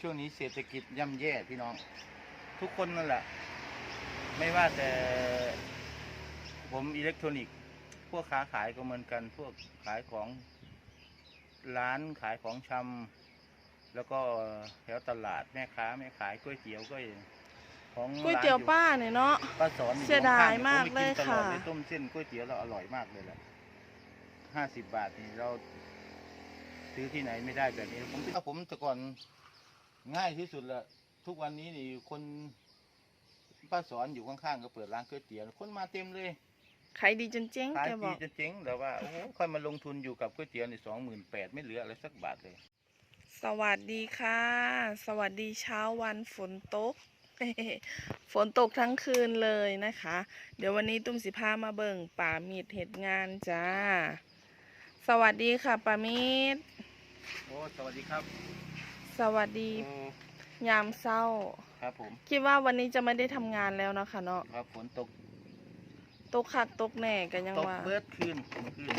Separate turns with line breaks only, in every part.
ช่วงนี้เศรษฐกิจย่ำแย่พี่น้อง ทุกคนนั่นแหละ ไม่ว่าแต่ผมอิเล็กทรอนิกส์ พวกค้าขายก็เหมือนกัน พวกขายของร้านขายของชำแล้วก็แถวตลาดแม่ค้าแม่ขายก๋วยเตี๋ยวก็ของ
ก๋วยเตี๋ยว
ร้าน
ป้าเนี่ยเนาะ
ป้าสอน
เสียดายมากเลย
ผมไปนตอด
ค่ะ
เลยต้มเส้นก๋วยเตี๋ยวเราอร่อยมากเลยแหละห้าสิบบาทนี่เราซื้อที่ไหนไม่ได้แบบนี้ผมผมแต่ก่อน ง่ายที่สุดละทุกวันนี้นี่คนป้าสอนอยู่ข้างๆก็เปิดร้านก๋วยเตี๋ยวคนมาเต็มเลย
ขายดีจนเจ๊ง
ขาย
แกบ
ดี
อก
จะเจ๊งแต่ว่าโอ้โหค่อยมาลงทุนอยู่กับก๋วยเตี๋ยวในสองหมื่นแปดไม่เหลืออะไรสักบาทเลย
สวัสดีค่ะ สวัสดีเช้าวันฝนตก ฝนตกทั้งคืนเลยนะคะ เดี๋ยววันนี้ตุ้มสิพามาเบิ่งป่ามีดเหตุงานจ้า สวัสดีค่ะป่ามีด
โอ้สวัสดีครับ
สวัสดี
โอ้
ยามเศร้า
ครับผม
คิดว่าวันนี้จะไม่ได้ทำงานแล้วเนาะคะเนาะ
ครับฝนตก
ตกขัดตกแหน่กันยัง
ตก
ว่า
เบิดคืนเมื่อคืน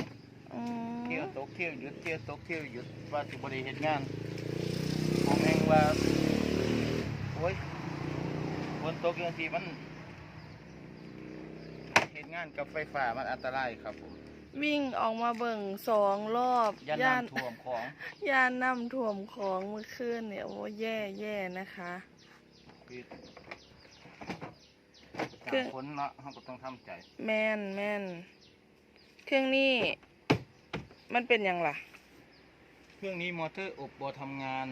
อืม
เที่ยวตกเที่ยวหยุดเที่ยวตกเที่ยวหยุดว่าสิบริเหตุงาน ผมเองว่าโอ้ยฝนตกอย่างที่มันเหตุงานกับไฟฟ้ามันอันตรายครับผม
วิ่งออกมาเบิ่งสองรอบ
ย่าน
ย่าน
น้ำท่วมของ
ย่านน้ำท่วมของเมื่อคืนเนี่ยโอ้แย่แย่นะคะ
คือ
คือ
จากฝนเนาะเราก็ต้องทำใจ
แม่นแม่นเครื่องนี้มันเป็นหยังล่ะ
เครื่องนี้มอเตอร์อบบอทำงาน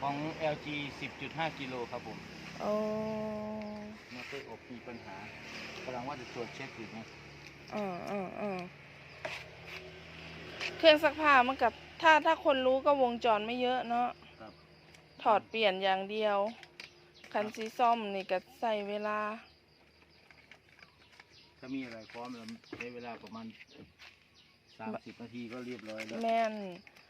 ของ LG 10.5 กิโลครับผม
โอ้
มอเตอร์อบมีปัญหากำลังว่าจะตรวจเช็คอยู่นะ
เออเออเออเครื่องซักผ้ามันกับ ถ้าถ้าคนรู้ก็วงจรไม่เยอะเนาะ
ครับ
ถอดเปลี่ยนอย่างเดียว คันซีซ่อมนี่ก็ใส่เวลา
ถ้ามีอะไรพร้อมแล้วใช้เวลาประมาณสามสิบนาทีก็เรียบร้อยแล้ว
แม่น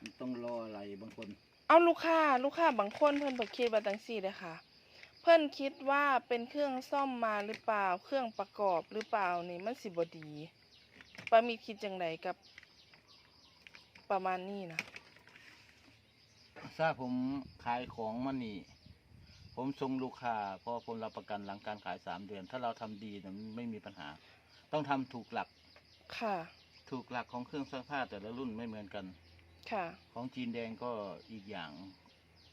มันต้องรออะไรบางคน
เอาลูกค้า ลูกค้าบางคนเพิ่นบ่คิดว่าจังซี่เด้อค่ะ เพิ่นคิดว่าเป็นเครื่องซ่อมมาหรือเปล่า เครื่องประกอบหรือเปล่านี่มันสิบ่ดีปามีคิดจังไดกับประมาณนี้นะ
ถ้าผมขายของมันนี่ ผมส่งลูกค้าเพราะผมรับประกันหลังการขายสามเดือน ถ้าเราทำดีเนยมันไม่มีปัญหา ต้องทำถูกหลัก
ค่ะ
ถูกหลักของเครื่องซักผ้าแต่ละรุ่นไม่เหมือนกัน
ค่ะ
ของจีนแดงก็อีกอย่าง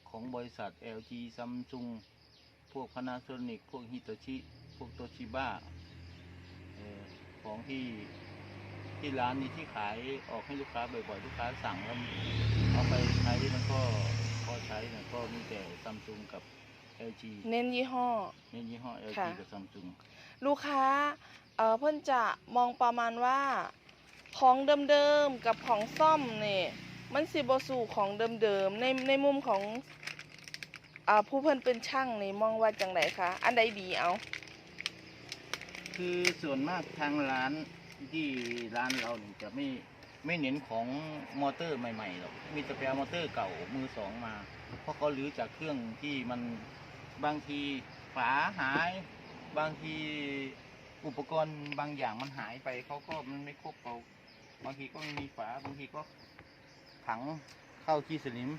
ของบริษัท LG Samsung พวก Panasonic พวก Hitachi พวก Toshiba เอ่อของที่ที่ร้านนี้ที่ขายออกให้ลูกค้าบ่อยๆ ลูกค้าสั่งแล้วเอาไปใช้มันก็พอใช้นะก็มีแต่ Samsung กับ LG
เน้นยี่ห้อ
เน้นยี่ห้อ LG
ค่ะ
กับ Samsung
ลูกค้าเอ่อเพิ่นจะมองประมาณว่าของเดิมๆกับของซ่อมนี่มันสิบ่สู่ของเดิมๆในในมุมของ อ่าผู้เพิ่นเป็นช่างนี่มองว่าจังไดคะอันใดดีเอา
คือส่วนมากทางร้านที่ร้านเราเนี่ยจะไม่ไม่เน้นของมอเตอร์ใหม่ๆหรอก มีแต่ไปเอามอเตอร์เก่ามือสองมา เพราะเขาลื้อจากเครื่องที่มันบางทีฝาหาย บางทีอุปกรณ์บางอย่างมันหายไปเขาก็มันไม่ครบเขาบางทีก็มีฝาบางทีก็ถังเข้าที่สนิม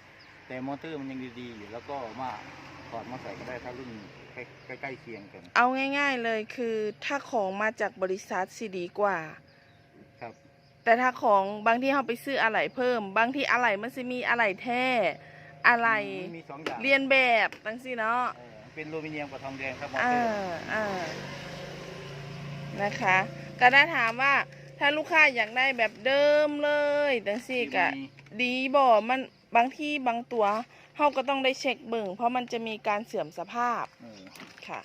แต่มอเตอร์มันยังดีๆอยู่แล้วก็มาถอดมาใส่ก็ได้ถ้ารุ่นใกล้ใกล้ๆเคียงกัน
เอาง่ายๆเลยคือถ้าของมาจากบริษัทสิดีกว่า
ครับ
แต่ถ้าของบางที่เราไปซื้ออะไหล่เพิ่ม บางที่อะไหล่มันจะมีอะไหล่แท้อะไหล่
มันมีสองอย่าง
เรียนแบบตั้งสิเนาะ
เออเป็นอลูมิเนียมกับทองแดงครับมอ
อ่า
เตอร์
อ่านะคะ ก็ได้ถามว่าถ้าลูกค้าอยากได้แบบเดิมเลยตั้งสี่กะ
มี
ดีบ่มัน บางที่บางตัวเราก็ต้องได้เช็คเบิ่งเพราะมันจะมีการเสื่อมสภาพ
เออ
ค่ะ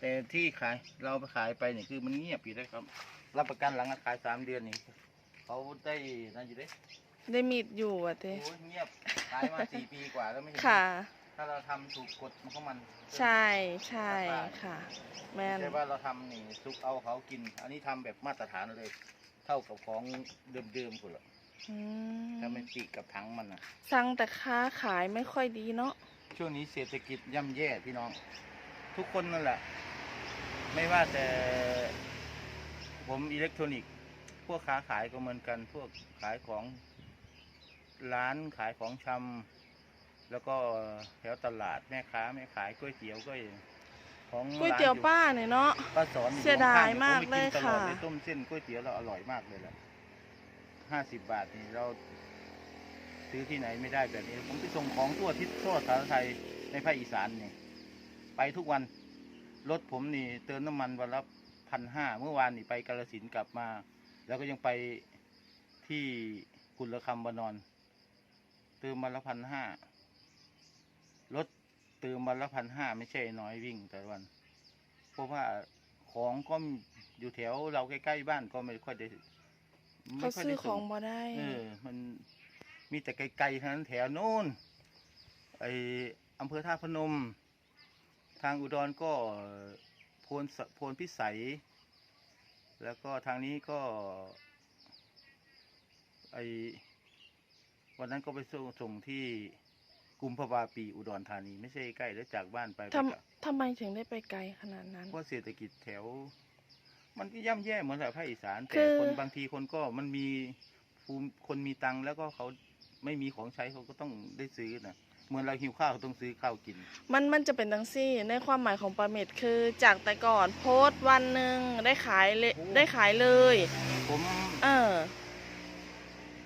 แต่ที่ขายเราไปขายไปเนี่ยคือมันเงียบอยู่ได้ครับ รับประกันหลังการขายสามเดือนนี่เขาได้นั่นอยู่เด้
ได้มีดอยู่อะเต้
โอ้ยเงียบขายมาสี่ปีกว่าแล้วไม่เห็น
ค่ะ
ถ้าเราทำถูกกฎมันก็มัน
ใช่ใช่ค่ะ แม่น
ใช่ว่าเราทำนี่ซุกเอาเขากิน อันนี้ทำแบบมาตรฐานเลย เท่ากับของเดิมๆคุณละ
อืม
ถ้าไม่ติดกับถังมันนะ
สั่งแต่ค้าขายไม่ค่อยดีเนาะ
ช่วงนี้เศรษฐกิจย่ำแย่พี่น้อง ทุกคนนั่นแหละ ไม่ว่าแต่ ผมอิเล็กทรอนิกส์ พวกค้าขายก็เหมือนกัน พวกขายของร้านขายของชำแล้วก็แถวตลาดแม่ค้าแม่ขายก๋วยเตี๋ยวก็ของ
ก๋วยเตี๋ยว
ร้น
ป้าเนี่ยเนาะ
ป้าสอน
เสียดายมาก
ผไปน
เลย
ตอด
ค่ะ
เลยต้มเส้นก๋วยเตี๋ยวเราอร่อยมากเลยแหละ ห้าสิบบาทนี่เราซื้อที่ไหนไม่ได้แบบนี้ ผมไปส่งของทั่วทิศทั่วสารไทยในภาคอีสานนี่ไปทุกวันรถผมนี่ เติมน้ำมันวันละพันห้าเมื่อวานนี่ไปกาลสินกลับมา แล้วก็ยังไปที่กุลคำบานอน เติมวันละพันห้ารถเติมวันละพันห้าไม่ใช่น้อยวิ่งแต่วัน เพราะว่าของก็อยู่แถวเราใกล้ๆบ้านก็ไม่ค่อยได้
เขา
ค่อย
ซื้อ
ได้
ข
ส่
องบ่ได้
เออ มันมีแต่ไกลๆทั้งนั้นแถวโน้นไออำเภอท่าพนม ทางอุดรก็โพนสโพนพิสัย แล้วก็ทางนี้ก็ ไอวันนั้นก็ไปส่งส่งที่กุมภาวาปีอุดรธานี ไม่ใช่ใกล้แล้วจากบ้านไป
ท
ไปกับำ
ทำไมถึงได้ไปไกลขนาดนั้น
เพราะเศรษฐกิจแถว มันก็ย่ำแย่เหมือนแบบภาคอีสาน
คื
แต่
อ
คนบางทีคนก็มันมีภูมิคนมีตังค์แล้วก็เขาไม่มีของใช้เขาก็ต้องได้ซื้อนะเหมือนเราหิวข้าวเขาต้องซื้อข้าวกิน
มันมันจะเป็นดังซี่ในความหมายของปาเมดคือจากแต่ก่อนโพสต์วันหนึ่งได้ขายเลย
โอ้
ได้ขายเลย
ผม
เออ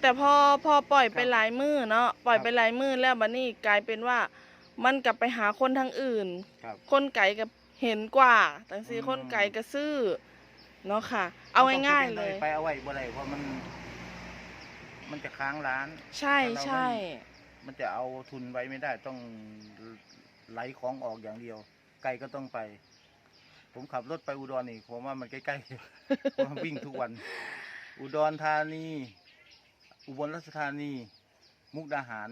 แต่พอพอปล่อยไป
ครับ
หลายมือเนาะปล่อย
ครับ
ไปหลายมือแล้วบัดนี้กลายเป็นว่า มันกลับไปหาคนทางอื่น
ครับ
คนไก่กับเห็นกว่าแต่ซี
อืม
คนไก่ก็ซื้อ เนาะค่ะ เอาง่ายๆเลย
ไปเอาไว้บ่ได้เพราะมัน มันจะค้างร้าน
ใช่
แต่เราไม่
ใช่
มันจะเอาทุนไว้ไม่ได้ต้องไหลของออกอย่างเดียว ไกลก็ต้องไป ผมขับรถไปอุดรนี่ผมว่ามันใกล้ๆผมวิ่งทุกวัน อุดรธานี อุบลราชธานี มุกดาหาร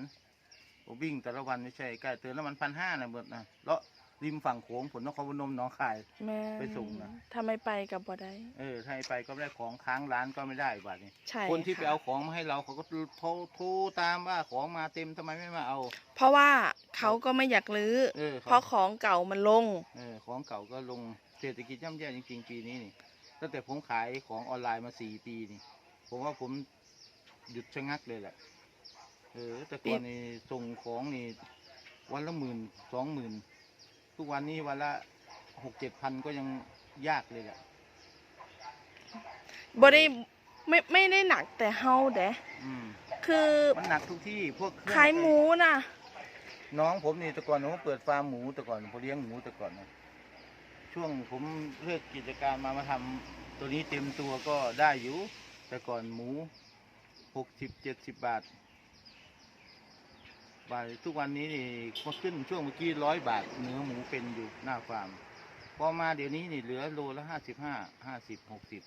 ผมวิ่งแต่ละวันไม่ใช่ใกล้เติมน้ำมันพันห้านะเบิดนะเลาะ ริมฝั่งโขงผลนครพนมหน้องคาย
แม่
ไปส่งนะ
ทำไมไปกับบ่ได้
เออถ้าให้ไปก็ไม่ได้ของค้างร้านก็ไม่ได้บาทนี้
ใช่
คนที่ไปะเอาของมาให้เราเขาก็โทรโทรตามว่าของมาเต็มทำไมไม่มาเอา
เพราะว่าเขาก็ไม่อยากลื้อ
เออ
เพราะของเก่ามันลง
เออของเก่าก็ลงเศรษฐกิจย่ำแย่จริงๆปีนี้นี่ตั้งแต่ผมขายของออนไลน์มาสี่ปีนี่ ผมว่าผมหยุดชะงักเลยแหละเออแต่ก่อนนี่ส่งของนี่วันละหมื่นสองหมื่น ทุกวันนี้วันละหกเจ็ดพันก็ยังยากเลยแหละ
บ่ได้ไม่ไม่ได้หนักแต่เฮาเด้
อืม
คือ
มันหนักทุกที่พวกเครื่อง
ขายหมูน่ะ
น้องผมนี่แต่ก่อนผมเปิดฟาร์มหมูแต่ก่อนผมเลี้ยงหมูแต่ก่อนนะช่วงผมเลิกกิจการมามาทำตัวนี้เต็มตัวก็ได้อยู่ แต่ก่อนหมูหกสิบเจ็ดสิบบาท บาททุกวันนี้นี่มาขึ้นช่วงเมื่อกี้ร้อยบาทเนื้อหมูเป็นอยู่หน้าฟาร์มพอมาเดี๋ยวนี้นี่เหลือโลละห้าสิบห้าห้าสิบหกสิบ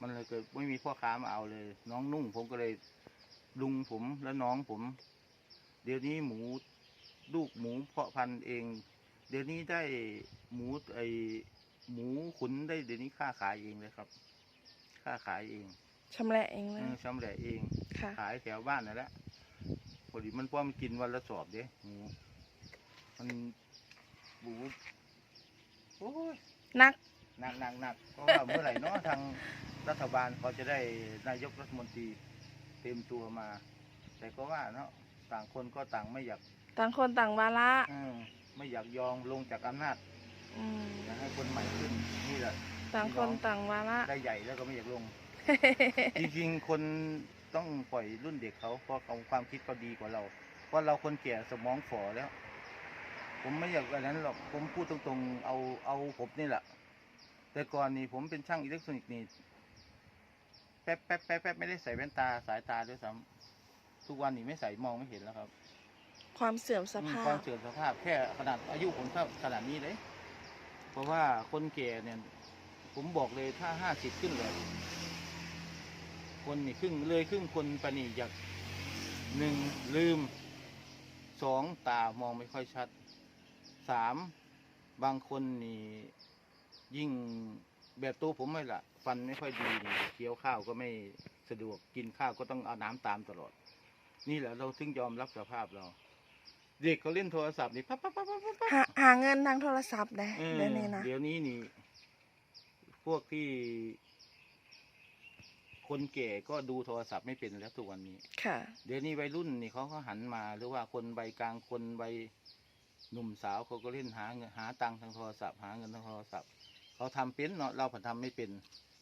มันเลยเกิดไม่มีพ่อค้ามาเอาเลย น้องนุ่งผมก็เลยลุงผมและน้องผม เดี๋ยวนี้หมูลูกหมูเพาะพันธุ์เอง เดี๋ยวนี้ได้หมูไอหมูขุนได้เดี๋ยวนี้ค่าขายเองเลยครับ ค่าขายเอง
ชำแหละเองเล
เอยอชำแหละเอง
ค่ะ
ขายแถวบ้านนั่นแหละ พอดีมันเพราะมันกินวันละสอบเด้หมูมันหมูโอ้ย
นัก
หนักหนักหนักเพราะว่าเมื่อไหร่เนาะทางรัฐบาลเขาจะได้นายกรัฐมนตรีเต็มตัวมา แต่ก็ว่าเนาะต่างคนก็ต่างไม่อยาก
ต่างคนต่างวาระ
อืมไม่อยากยอมลงจากอำนาจ
อืม
อยากให้คนใหม่ขึ้นนี่แหละ
ต่างคนต่างวาระ
ได้ใหญ่แล้วก็ไม่อยากลง จริงๆ คน ต้องปล่อยรุ่นเด็กเขาเพราะเขาความคิดเขาดีกว่าเรา เพราะเราคนแก่สมองฝ่อแล้ว ผมไม่อยากอันนั้นหรอกผมพูดตรงๆ เอาเอาผมนี่แหละแต่ก่อนนี่ผมเป็นช่างอิเล็กทรอนิกส์นี่แป๊บแป๊บแป๊บแป๊บไม่ได้ใส่แว่นตาสายตาด้วยซ้ำทุกวันนี้ไม่ใส่มองไม่เห็นแล้วครับ
ความเสื่อมส
อืม
ภา
ควา
พ
มเสื่อมสภาพแค่ขนาดอายุผมเท่าขนาดนี้เลย เพราะว่าคนแก่เนี่ย ผมบอกเลยถ้าห้าสิบขึ้นเลย คนนี่ครึ่งเลยครึ่งคนปานนี่อยากหนึ่งลืมสองตามองไม่ค่อยชัดสามบางคนนี่ยิ่งแบบตัวผมไม่ละฟันไม่ค่อยดีนี่เคี้ยวข้าวก็ไม่สะดวกกินข้าวก็ต้องเอาน้ำตามตลอด นี่แหละเราถึงยอมรับสภาพเรา เด็กเขาเล่นโทรศัพท์นี่ปั๊บปั๊บปั๊บปั๊บปั๊บ
หาหาเงินทางโทรศัพท์ได้
เออ
เดี๋ยวนี้นะ
เดี๋ยวนี้นี่ พวกที่ คคนแก่ก็ดูโทรศัพท์ไม่เป็นแล้วทุกวันนี้
ค่ะ
เดี๋ยวนี้วัยรุ่นนี่เขาก็หันมาหรือว่าคนใบกลางคนใบหนุ่มสาวเขาก็เล่นหาเงินหาตังค์ทางโทรศัพท์หาเงินทางโทรศัพท์เขาทำเป็นเนาะเราผันทำไม่เป็น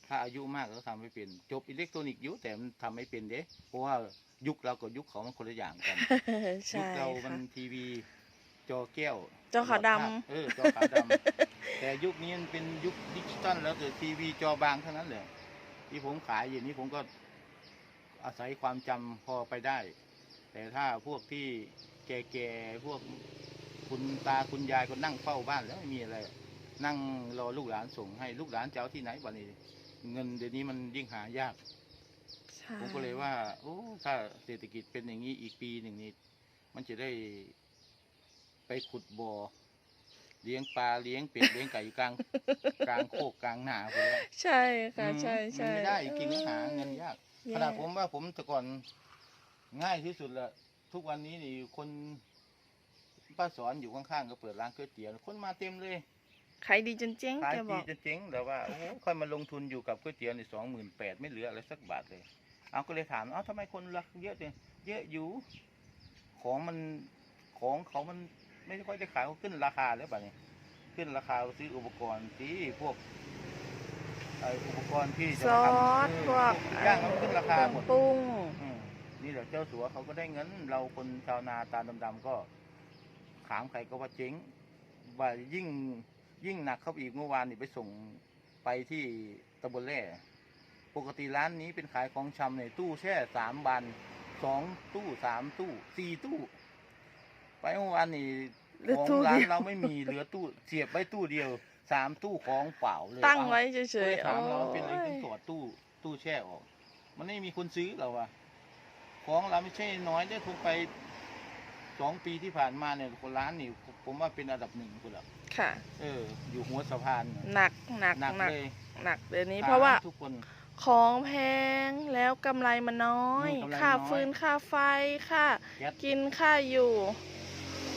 ถ้าอายุมากเขาทำไม่เป็น จบอิเล็กทรอนิกส์อยู่แต่มันทำไม่เป็นเด้เพราะว่ายุคเรากับยุคเขามันคนละอย่างกันยุ
ใช่
คเรามั
ค่ะ
นทีวีจอแก้ว
จอขาวดำ
หลอภพเออจอขาวดำแต่ยุคนี้มันเป็นยุคดิจิตอลแล้วแต่ทีวีจอบางเท่านั้นแหละ ที่ผมขายอย่างนี้ผมก็อาศัยความจำพอไปได้ แต่ถ้าพวกที่แก่ๆพวกคุณตาคุณยายก็นั่งเฝ้าบ้านแล้วไม่มีอะไร นั่งรอลูกหลานส่งให้ลูกหลานจะเอาที่ไหนวันนี้ เงินเดี๋ยวนี้มันยิ่งหายาก
ใช่
ผมก็เลยว่า โอ้ถ้าเศรษฐกิจเป็นอย่างนี้อีกปีหนึ่งนี้ มันจะได้ไปขุดบ่อ เลี้ยงปลาเลี้ยงเป็ดเลี้ยงไก่อยู่กลางกลางโคกกลางหนาไปแล้ว
ใช่ค่ะ
อืม
ใช่ใช่
มันไม่ได้กินแล้วหาเงินยาก
แย่
ขนาดผมว่าผมแต่ก่อนง่ายที่สุดละทุกวันนี้นี่คนป้าสอนอยู่ข้างๆก็เปิดร้านก๋วยเตี๋ยวคนมาเต็มเลย
ขายดีจนเจ๊ง
ขาย
แกบ
ดี
อก
จะเจ๊งแต่ว่าโอ้โหค่อยมาลงทุนอยู่กับก๋วยเตี๋ยวในสองหมื่นแปดไม่เหลืออะไรสักบาทเลย เอาก็เลยถามเอ้าทำไมคนรักเยอะจังเยอะอยู่ ของมันของเขามัน ไม่ค่อยได้ขายเขาขึ้นราคาแล้วป่ะเนี่ยขึ้นราคาซื้ออุปกรณ์ที่พวกไออุปกรณ์ที่จะ
ซ
มา
อ
ทำ
ส
เออ
พวก
พวกย่างมันขึ้นราคาหมด
ปรุง
อืมนี่แหละเจ้าสัวเขาก็ได้เงิน เราคนชาวนาตาดำๆก็ขามใครก็ว่าเจ๊งว่ายิ่งยิ่งหนักเข้าไปอีกเมื่อวานนี่ไปส่งไปที่ตำบลแร่ปกติร้านนี้เป็นขายของชำในตู้แช่สามบานสองตู้สามตู้สี่ตู้ ไปเมื่อวานนี่
เหลือ
ของ
ตู้
ร้า
เดี
น
ยว
เราไม่มีเหลือตู้เสียบไว้ตู้เดียวสามตู้ของเปล่าเลย
ตั้ง
อ้า
ไว้เฉ
ก็เลย
ยๆ
ถามเราว่าเป็นอะไร
โอ้
ถึ
ย
งตรวจตู้ตู้แช่ออก มันไม่มีคนซื้อเราอะของเราไม่ใช่น้อยได้ทุนไปสองปีที่ผ่านมาเนี่ยคนร้านนี่ผมว่าเป็นอันดับหนึ่งคุณละ
ค่ะ
เออ อยู่หัวสะพานเนี่ย
หนักหนัก
หนัก
หนัก
เลย
หนักเดี๋ยวนี้
ถม
เพราะว่า
ทุกคน
ของแพงแล้วกำไรมันน้อย
อืมกำไร
ค่า
น้อย
ฟืนค่าไฟค่า
แก๊ส
กินค่าอยู่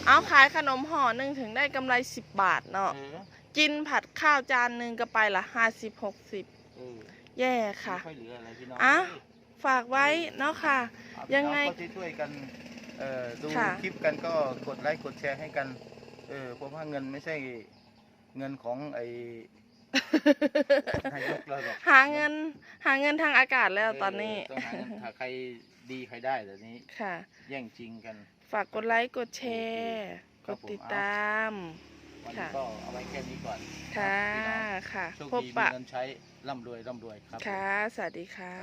เอาขายขนมห่อหนึ่งถึงได้กำไรสิบบาทเนาะ
เออ
กินผัดข้าวจานหนึ่งก็ไปละห้าสิบหกสิบ
เออ
แย่ค่ะ
ไม่ค่อยเหลืออะไรพี่น้อง
อะ
เอ้ย
ฝากไว้เนาะค่ะ
เอา
ยังไง
พี่น้อก็ช่วยๆกันเอ่อดู
ค่ะ
คลิปกันก็กดไลค์กดแชร์ให้กันเออเพราะว่าเงินไม่ใช่เงินของไอ้ นายกเราหรอก
หาเงินหาเงินทางอากาศแล้วตอนนี้
เต้องหาเงินถ้าใครดีใครได้เดี๋ยวนี้
ค่ะ
แย่งจริงกัน
ฝากกดไลค์ กดแชร์
ค
ก
รับ
ด
ผม
ติด
เอา
ตาม
วันนี้
ค่ะ
ก็เอาไว้แค่นี้ก่อน
ค่ะ
พี่น้อง
ค่ะ
โชค
พบ
ดีมี
ปะ
เงินใช้ร่ำรวยร่ำรวยครับผม
ค่ะ สวัสดีค่ะ